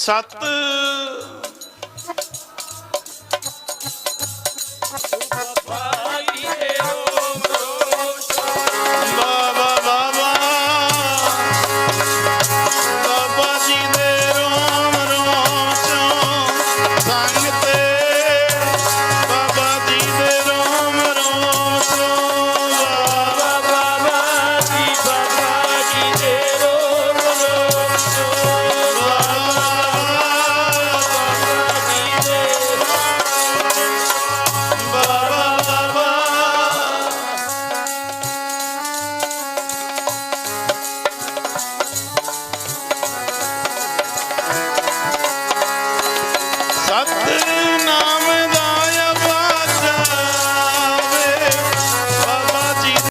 Sat Something